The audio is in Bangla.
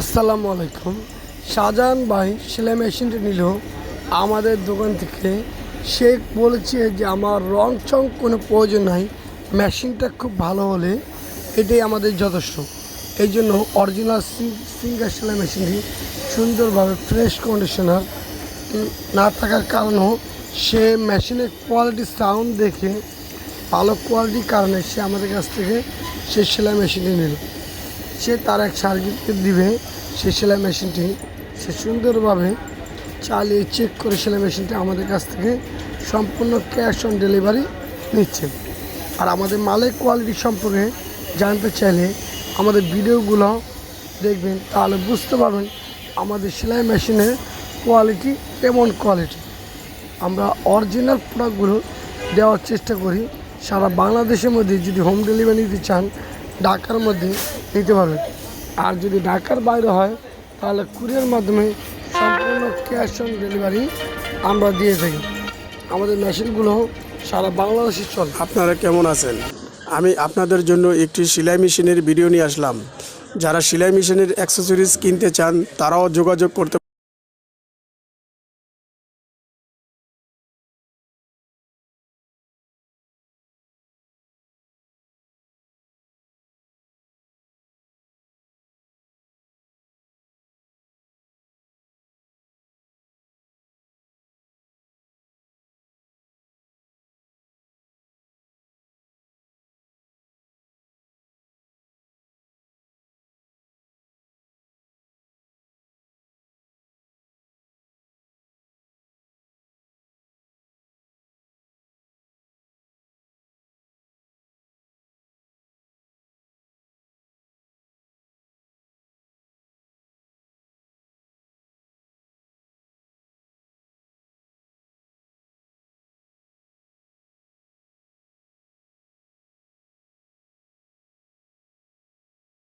আসসালামু আলাইকুম। শাহজাহান ভাই সেলাই মেশিনটি নিল আমাদের দোকান থেকে। সে বলেছে যে আমার রং চং কোনো প্রয়োজন নাই, মেশিনটা খুব ভালো হলে এটাই আমাদের যথেষ্ট। এই জন্য অরিজিনাল সিঙ্গার সেলাই মেশিনটি সুন্দরভাবে ফ্রেশ কন্ডিশনার না থাকার কারণেও সে মেশিনের কোয়ালিটি সাউন্ড দেখে, ভালো কোয়ালিটির কারণে সে আমাদের কাছ থেকে সে সেলাই মেশিনটি নিল। সে তার এক সার্কিটকে দিবে, সে সেলাই মেশিনটি সে সুন্দরভাবে চালিয়ে চেক করে সেলাই মেশিনটি আমাদের কাছ থেকে সম্পূর্ণ ক্যাশ অন ডেলিভারি নিচ্ছে। আর আমাদের মালের কোয়ালিটি সম্পর্কে জানতে চাইলে আমাদের ভিডিওগুলো দেখবেন, তাহলে বুঝতে পারবেন আমাদের সেলাই মেশিনের কোয়ালিটি কেমন কোয়ালিটি আমরা অরিজিনাল প্রোডাক্টগুলো দেওয়ার চেষ্টা করি। সারা বাংলাদেশের মধ্যে যদি হোম ডেলিভারি নিতে চান, ঢাকার মধ্যে নিতে পারবেন আর যদি ঢাকার বাইরে হয়, তাহলে কুরিয়ার মাধ্যমে সম্পূর্ণ ক্যাশ অন ডেলিভারি আমরা দিয়ে থাকি। আমাদের মেশিনগুলো সারা বাংলাদেশে চলে। আপনারা কেমন আছেন? আমি আপনাদের জন্য একটি সেলাই মেশিনের ভিডিও নিয়ে আসলাম। যারা সেলাই মেশিনের অ্যাক্সেসরিজ কিনতে চান, তারাও যোগাযোগ করতে